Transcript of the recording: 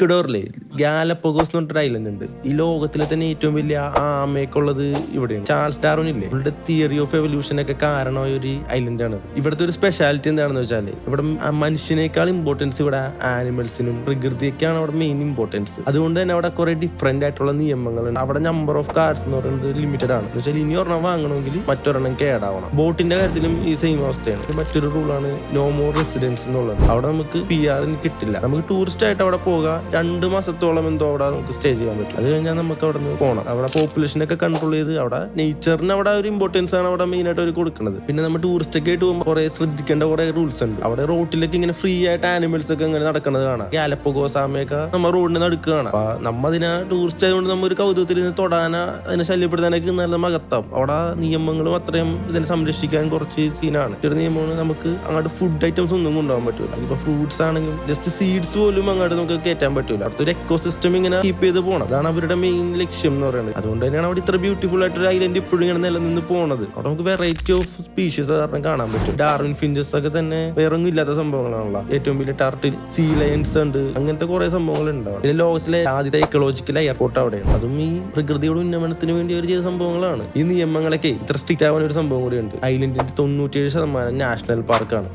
कड़ोर ले ഗാലപ്പഗോസ് എന്ന് പറഞ്ഞൊരു ഐലൻഡ് ഉണ്ട്. ഈ ലോകത്തിലെ തന്നെ ഏറ്റവും വലിയ ആമയൊക്കെയുള്ളത് ഇവിടെയാണ്. ചാൾസ് ഡാർവിൻ ഇല്ലേ? ഇവരുടെ തിയറി ഓഫ് എവല്യൂഷൻ ഒക്കെ കാരണമായ ഒരു ഐലൻഡ് ആണ് ഇവിടുത്തെ ഒരു സ്പെഷ്യാലിറ്റി എന്താണെന്ന് വെച്ചാൽ ഇവിടെ മനുഷ്യനേക്കാൾ ഇമ്പോർട്ടൻസ് ഇവിടെ ആനിമൽസിനും പ്രകൃതിയൊക്കെയാണ് അവിടെ മെയിൻ ഇമ്പോർട്ടൻസ് അതുകൊണ്ട് തന്നെ അവിടെ കുറെ ഡിഫറെന്റ് ആയിട്ടുള്ള നിയമങ്ങളുണ്ട്. അവിടെ നമ്പർ ഓഫ് കാർസ് എന്ന് പറയുന്നത് ലിമിറ്റഡ് ആണ്. വെച്ചാൽ ഇനി ഒരെണ്ണം വാങ്ങണമെങ്കിൽ മറ്റൊരെണ്ണം കേടാവണം. ബോട്ടിന്റെ കാര്യത്തിലും ഈ സെയിം അവസ്ഥയാണ്. മറ്റൊരു റൂളാണ് നോ മോർ റെസിഡൻസ് എന്നുള്ളത്. അവിടെ നമുക്ക് പി ആറിന് കിട്ടില്ല. നമുക്ക് ടൂറിസ്റ്റ് ആയിട്ട് അവിടെ പോകാം. രണ്ട് മാസത്തോളം എന്തോ അവിടെ നമുക്ക് സ്റ്റേ ചെയ്യാൻ പറ്റും. അത് കഴിഞ്ഞാൽ നമുക്ക് അവിടെ നിന്ന് പോകണം അവിടെ പോപ്പുലേഷനൊക്കെ കൺട്രോൾ ചെയ്ത് അവിടെ നേച്ചറിന് അവിടെ ഒരു ഇമ്പോർട്ടൻസ് ആണ് അവിടെ മെയിൻ ആയിട്ട് അവർ കൊടുക്കുന്നത്. പിന്നെ നമ്മൾ ടൂറിസ്റ്റ് ഒക്കെ ആയിട്ട് പോകുമ്പോൾ കുറെ ശ്രദ്ധിക്കേണ്ട കുറെ റൂൾസ് ഉണ്ട്. അവിടെ റോട്ടിലൊക്കെ ഇങ്ങനെ ഫ്രീ ആയിട്ട് ആനിമൽസ് ഒക്കെ ഇങ്ങനെ നടക്കുന്നത് കാണാം. ഗാലപ്പഗോസ് സമയൊക്കെ നമ്മൾ റോഡിന് നടക്കുകയാണ് അപ്പൊ നമ്മ അതിനെ ടൂറിസ്റ്റ് ആയതുകൊണ്ട് നമ്മ ഒരു കൗതുകത്തിൽ നിന്ന് തൊടാനാ അതിനെ ശല്യപ്പെടുത്താനൊക്കെ നല്ല മകത്താം അവിടെ നിയമങ്ങളും അത്രയും ഇതിനെ സംരക്ഷിക്കാൻ കുറച്ച് സീനാണ് ഒരു നിയമമാണ് നമുക്ക് അങ്ങോട്ട് ഫുഡ് ഐറ്റംസ് ഒന്നും കൊണ്ടുപോകാൻ പറ്റൂല. ഇപ്പൊ ഫ്രൂട്ട്സ് ആണെങ്കിലും ജസ്റ്റ് സീഡ്സ് പോലും അങ്ങോട്ട് നമുക്ക് കയറ്റാൻ പറ്റൂല. അടുത്ത എക്കോ സിസ്റ്റം ഇങ്ങനെ കീപ്പ് ചെയ്ത് പോകണം അതാണ് അവരുടെ മെയിൻ ലക്ഷ്യം എന്ന് പറയുന്നത്. അതുകൊണ്ട് തന്നെയാണ് അവിടെ ഇത്ര ബ്യൂട്ടിഫുൾ ആയിട്ട് ഒരു ഐലൻഡ് ഇപ്പോഴും ഇങ്ങനെ നിലനിന്ന് പോണത്. അവിടെ നമുക്ക് വെറൈറ്റി ഓഫ് സ്പീഷീസ് കാരണം കാണാൻ പറ്റും. ഡാർവിൻ ഫിഞ്ചസ് ഒക്കെ തന്നെ വേറെ ഒന്നും ഇല്ലാത്ത സംഭവങ്ങളാണല്ലോ. ഏറ്റവും വലിയ ടർട്ടിൽ സീ ലയൻസ് ഉണ്ട്. അങ്ങനത്തെ കുറെ സംഭവങ്ങൾ ഉണ്ടാവും പിന്നെ ലോകത്തിലെ ആദ്യത്തെ എക്കോളജിക്കൽ എയർപോർട്ട് അവിടെയാണ് അതും ഈ പ്രകൃതിയുടെ ഉന്നമനത്തിന് വേണ്ടി അവർ ചെയ്ത സംഭവങ്ങളാണ്. ഈ നിയമങ്ങളൊക്കെ ഇത്ര സ്ട്രിക്റ്റ് ആവാൻ ഒരു സംഭവം കൂടിയുണ്ട്. ഐലൻഡിന്റെ തൊണ്ണൂറ്റിയേഴ് ശതമാനം നാഷണൽ പാർക്കാണ്